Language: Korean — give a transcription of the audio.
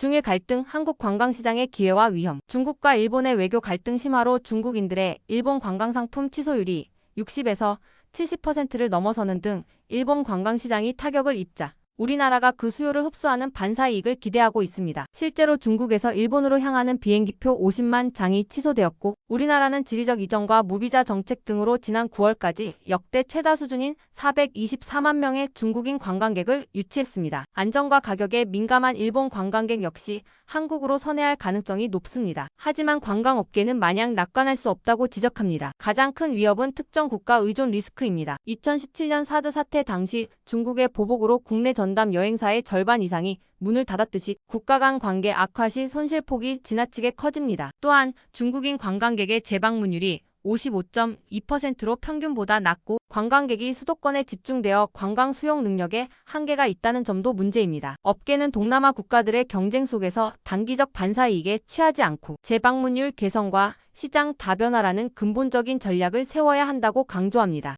중일 갈등, 한국 관광시장의 기회와 위험, 중국과 일본의 외교 갈등 심화로 중국인들의 일본 관광상품 취소율이 60에서 70%를 넘어서는 등 일본 관광시장이 타격을 입자 우리나라가 그 수요를 흡수하는 반사이익을 기대하고 있습니다. 실제로 중국에서 일본으로 향하는 비행기표 50만 장이 취소되었고 우리나라는 지리적 이전과 무비자 정책 등으로 지난 9월까지 역대 최다 수준인 424만 명의 중국인 관광객을 유치했습니다. 안전과 가격에 민감한 일본 관광객 역시 한국으로 선회할 가능성이 높습니다. 하지만 관광업계는 마냥 낙관할 수 없다고 지적합니다. 가장 큰 위협은 특정 국가 의존 리스크입니다. 2017년 사드 사태 당시 중국의 보복으로 국내 전담 여행사의 절반 이상이 문을 닫았듯이 국가 간 관계 악화 시 손실폭이 지나치게 커집니다. 또한 중국인 관광객의 재방문율이 55.2%로 평균보다 낮고 관광객이 수도권에 집중되어 관광 수용 능력에 한계가 있다는 점도 문제입니다. 업계는 동남아 국가들의 경쟁 속에서 단기적 반사이익에 취하지 않고 재방문율 개선과 시장 다변화라는 근본적인 전략을 세워야 한다고 강조합니다.